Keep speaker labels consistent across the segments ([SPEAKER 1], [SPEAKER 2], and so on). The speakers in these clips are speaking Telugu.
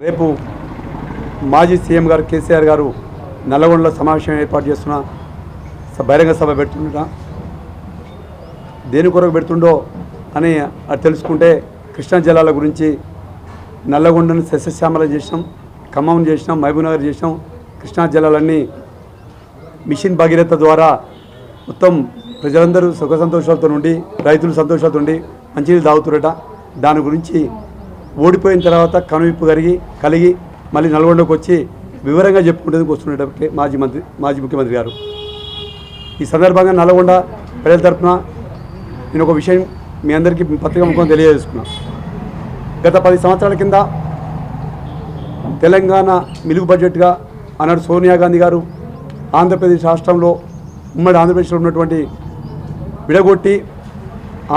[SPEAKER 1] రేపు మాజీ సీఎం గారు కేసీఆర్ గారు నల్లగొండలో సమావేశం ఏర్పాటు చేస్తున్న బహిరంగ సభ పెడుతుండ దేని కొరకు పెడుతుండో అని అది తెలుసుకుంటే కృష్ణా జిల్లాల గురించి నల్లగొండను సస్యశ్యామల చేసినాం ఖమ్మం చేసినాం మహబూబ్నగర్ చేసినాం. కృష్ణా జిల్లాలన్నీ మిషన్ భగీరథ ద్వారా మొత్తం ప్రజలందరూ సుఖ సంతోషాలతో ఉండి రైతులు సంతోషాలతో ఉండి మంచినీళ్ళు తాగుతురట. దాని గురించి ఓడిపోయిన తర్వాత కనువిప్పు కలిగి కలిగి మళ్ళీ నల్గొండకు వచ్చి వివరంగా చెప్పుకునేందుకు వస్తున్నటువంటి మాజీ మంత్రి మాజీ ముఖ్యమంత్రి గారు. ఈ సందర్భంగా నల్గొండ ప్రజల తరఫున నేను ఒక విషయం మీ అందరికీ పత్రిక ముఖం తెలియజేసుకున్నా. గత పది సంవత్సరాల కింద తెలంగాణ మిలుగు బడ్జెట్గా ఆనాడు సోనియా గాంధీ గారు ఆంధ్రప్రదేశ్ రాష్ట్రంలో ఉమ్మడి ఆంధ్రప్రదేశ్లో ఉన్నటువంటి విడగొట్టి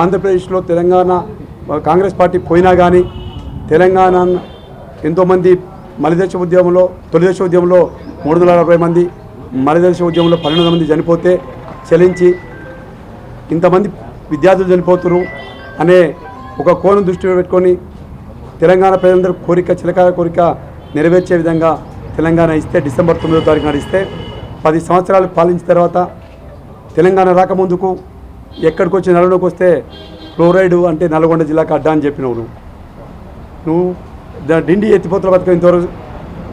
[SPEAKER 1] ఆంధ్రప్రదేశ్లో తెలంగాణ కాంగ్రెస్ పార్టీ పోయినా కానీ తెలంగాణ ఎంతోమంది మలిదశ ఉద్యమంలో తొలిదశ ఉద్యమంలో మూడు వందల అరవై మంది మలిదశ ఉద్యమంలో పన్నెండు మంది చనిపోతే చలించి ఇంతమంది విద్యార్థులు చనిపోతున్నారు అనే ఒక కోణం దృష్టిలో పెట్టుకొని తెలంగాణ ప్రజలందరూ కోరిక చిలకాయ కోరిక నెరవేర్చే విధంగా తెలంగాణ ఇస్తే డిసెంబర్ తొమ్మిదో తారీఖు నాడు ఇస్తే పది సంవత్సరాలు పాలించిన తర్వాత తెలంగాణ రాకముందుకు ఎక్కడికి వచ్చి నల్గొండకు వస్తే ఫ్లోరైడ్ అంటే నల్గొండ జిల్లాకు అడ్డా అని చెప్పినావు నువ్వు నువ్వు డిండి ఎత్తిపోతుల పథకం ఇంతవరకు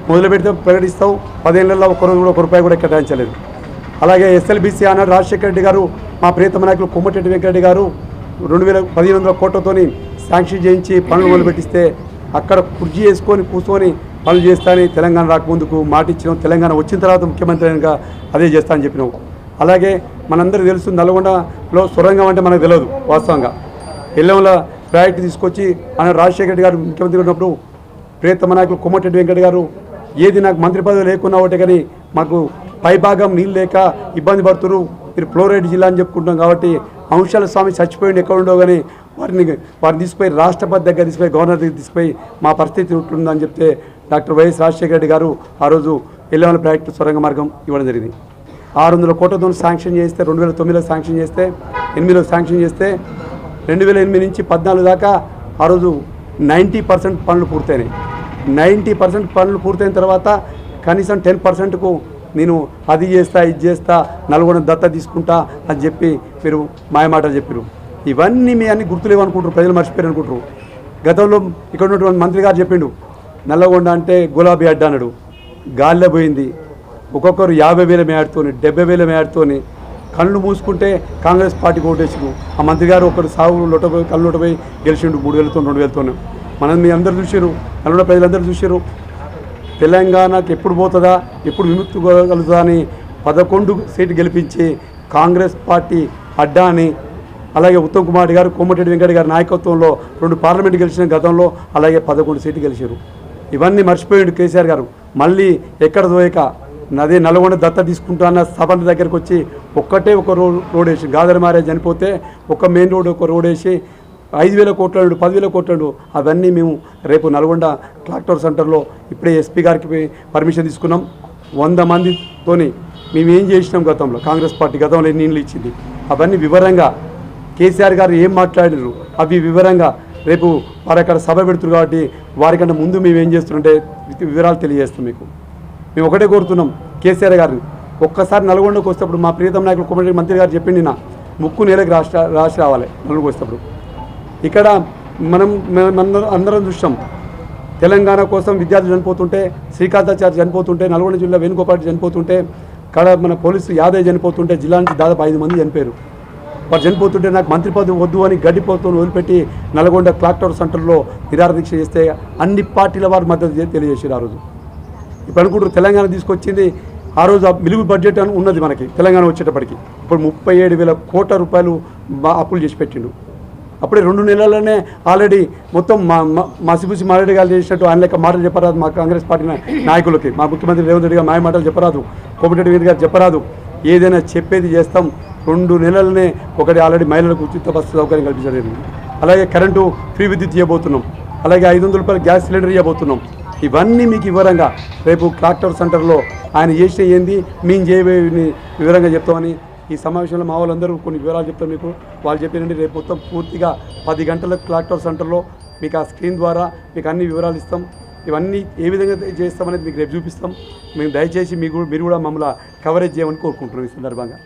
[SPEAKER 1] మొదలు పెడితే ప్రకటిస్తావు. పదేళ్ళలో ఒక్క రోజు కూడా ఒక రూపాయి కూడా కేటాయించలేదు. అలాగే ఎస్ఎల్బీసీ అన్నాడు రాజశేఖర రెడ్డి గారు మా ప్రియతమ నాయకులు కొమ్మటిరెడ్డి వెంకరెడ్డి గారు రెండు వేల పదిహేను వందల కోట్లతోని శాంక్షన్ చేయించి పనులు మొదలు పెట్టిస్తే అక్కడ కుర్జీ వేసుకొని కూర్చొని పనులు చేస్తానని తెలంగాణ రాకముందుకు మాట ఇచ్చినాం తెలంగాణ వచ్చిన తర్వాత ముఖ్యమంత్రి అయినాక అదే చేస్తా అని చెప్పినావు అలాగే మనందరికీ తెలుసు నల్గొండలో సొరంగం అంటే మనకు తెలియదు వాస్తవంగా. ఎల్లంలో ప్రాజెక్ట్ తీసుకొచ్చి ఆయన రాజశేఖర రెడ్డి గారు ముఖ్యమంత్రి ఉన్నప్పుడు ప్రియతమ నాయకులు కొమ్మటిరెడ్డి వెంకట గారు ఏది నాకు మంత్రి పదవి లేకున్నా ఒకటే కానీ మాకు పైభాగం నీళ్ళు లేక ఇబ్బంది పడుతున్నారు. మీరు ఫ్లోరైడ్ జిల్లా అని చెప్పుకుంటాం కాబట్టి అంశాల స్వామి చచ్చిపోయింది ఎక్కడ ఉండవు కానీ వారిని వారిని తీసుకుపోయి రాష్ట్రపతి దగ్గర తీసుకుపోయి గవర్నర్ దగ్గర తీసుకుపోయి మా పరిస్థితి ఉంటుందని చెప్తే డాక్టర్ వైఎస్ రాజశేఖర రెడ్డి గారు ఆ రోజు ఎల్లవల ప్రాజెక్టు సొరంగ మార్గం ఇవ్వడం జరిగింది. ఆరు వందల కోట్లతో శాంక్షన్ చేస్తే రెండు వేల తొమ్మిదిలో శాంక్షన్ చేస్తే ఎనిమిదిలో శాంక్షన్ చేస్తే రెండు వేల ఎనిమిది నుంచి పద్నాలుగు దాకా ఆ రోజు నైంటీ పర్సెంట్ పనులు పూర్తయినాయి. నైంటీ పర్సెంట్ పనులు పూర్తయిన తర్వాత కనీసం టెన్ పర్సెంట్కు నేను అది చేస్తా ఇది చేస్తా నల్గొండ దత్త తీసుకుంటా అని చెప్పి మీరు మాయమాటలు చెప్పారు ఇవన్నీ మీ అన్ని గుర్తులేవు అనుకుంటారు ప్రజలు మర్చిపోయారు అనుకుంటారు. గతంలో ఇక్కడ ఉన్నటువంటి మంత్రి గారు చెప్పిండు నల్లగొండ అంటే గులాబీ అడ్డ అన్నాడు. గాల్లో పోయింది. ఒక్కొక్కరు యాభై వేల మేడతోని డెబ్బై వేల మేడతోని కళ్ళు మూసుకుంటే కాంగ్రెస్ పార్టీకి ఓటేసుకు ఆ మంత్రి గారు ఒకరు సాగు లొట్టపోయి కళ్ళు లొట్టపోయి గెలిచిండు మూడు వేలతో రెండు వేలతోనే. మనం మీ అందరు చూసారు నల్గొండ ప్రజలందరూ చూసారు. తెలంగాణకి ఎప్పుడు పోతుందా ఎప్పుడు విముక్తి కలుగుతుందా అని పదకొండు సీటు గెలిపించి కాంగ్రెస్ పార్టీ అడ్డాని అలాగే ఉత్తమ్ కుమార్ గారు కోమటిరెడ్డి వెంకట గారి నాయకత్వంలో రెండు పార్లమెంట్ గెలిచిన గతంలో అలాగే పదకొండు సీట్లు గెలిచారు. ఇవన్నీ మర్చిపోయాడు కేసీఆర్ గారు. మళ్ళీ ఎక్కడ దోయక? నది నల్గొండ దత్త తీసుకుంటా సభల సభ దగ్గరకు వచ్చి ఒక్కటే ఒక రోడ్ రోడ్ వేసి గాదరి మారే చనిపోతే ఒక మెయిన్ రోడ్ ఒక రోడ్ వేసి ఐదు వేల కోట్ల పదివేల కోట్ల అవన్నీ మేము రేపు నల్గొండ ట్రాక్టర్ సెంటర్లో ఇప్పుడే ఎస్పీ గారికి పర్మిషన్ తీసుకున్నాం. వంద మందితోని మేమేం చేసినాం గతంలో? కాంగ్రెస్ పార్టీ గతంలో ఎన్ని నీళ్ళు ఇచ్చింది? అవన్నీ వివరంగా కేసీఆర్ గారు ఏం మాట్లాడారు అవి వివరంగా రేపు వారు అక్కడ సభ పెడుతున్నారు కాబట్టి వారికంటే ముందు మేము ఏం చేస్తుంటే వివరాలు తెలియజేస్తాం మీకు. మేము ఒకటే కోరుతున్నాం కేసీఆర్ గారిని. ఒక్కసారి నల్గొండకు వస్తేప్పుడు మా ప్రియతమ నాయకులు కుమారెడ్డి మంత్రి గారు చెప్పింది నా ముక్కు నేలకు రాష్ట్ర రాసి రావాలి నల్గొండకు వస్తేప్పుడు. ఇక్కడ మనం మనం అందరం చూసాం తెలంగాణ కోసం విద్యార్థులు చనిపోతుంటే శ్రీకాంతాచార్య చనిపోతుంటే నల్గొండ జిల్లా వేణుగోపాటి చనిపోతుంటే కడ మన పోలీసు యాదవ్ చనిపోతుంటే జిల్లా నుంచి దాదాపు ఐదు మంది చనిపోయారు. వారు చనిపోతుంటే నాకు మంత్రి పదవి వద్దు అని గడ్డిపోతూ వదిలిపెట్టి నల్గొండ క్లాక్ టవర్ సెంటర్లో నిరాహార దీక్ష చేస్తే అన్ని పార్టీల వారు మద్దతు చే- తెలియజేశారు ఆ రోజు. ఇప్పుడు అనుకుంటారు తెలంగాణ తీసుకొచ్చింది. ఆ రోజు ఆ మిలుగు బడ్జెట్ అని ఉన్నది మనకి తెలంగాణ వచ్చేటప్పటికి. ఇప్పుడు ముప్పై ఏడు వేల కోట్ల రూపాయలు అప్పులు చేసి పెట్టిండు. అప్పుడే రెండు నెలల్లోనే ఆల్రెడీ మొత్తం మా మా- మసిబుసి మారెడ్డి గారు చేసినట్టు ఆయన లెక్క మాటలు చెప్పరాదు మా కాంగ్రెస్ పార్టీ నాయకులకి. మా ముఖ్యమంత్రి రేవంత్ రెడ్డి గారు మాయ మాటలు చెప్పరాదు కోమటిరెడ్డి గారు చెప్పరాదు. ఏదైనా చెప్పేది చేస్తాం రెండు నెలలనే ఒకటి ఆల్రెడీ మహిళలకు ఉచిత బస్సు సౌకర్యం కల్పించడం అలాగే కరెంటు ఫ్రీ విద్యుత్ ఇవ్వబోతున్నాం. అలాగే ఐదు వందల రూపాయల గ్యాస్ సిలిండర్ ఇవ్వబోతున్నాం. ఇవన్నీ మీకు వివరంగా రేపు ట్రాక్టర్ సెంటర్లో ఆయన చేసిన ఏంది మేము చేయబోయే వివరంగా చెప్తామని ఈ సమావేశంలో మా వాళ్ళందరూ కొన్ని వివరాలు చెప్తాం మీకు. వాళ్ళు చెప్పినండి రేపు మొత్తం పూర్తిగా పది గంటల ట్రాక్టర్ సెంటర్లో మీకు ఆ స్క్రీన్ ద్వారా మీకు అన్ని వివరాలు ఇస్తాం. ఇవన్నీ ఏ విధంగా చేస్తామనేది మీకు రేపు చూపిస్తాం. మేము దయచేసి మీకు మీరు కూడా మమ్మల్ని కవరేజ్ చేయమని కోరుకుంటున్నాం ఈ సందర్భంగా.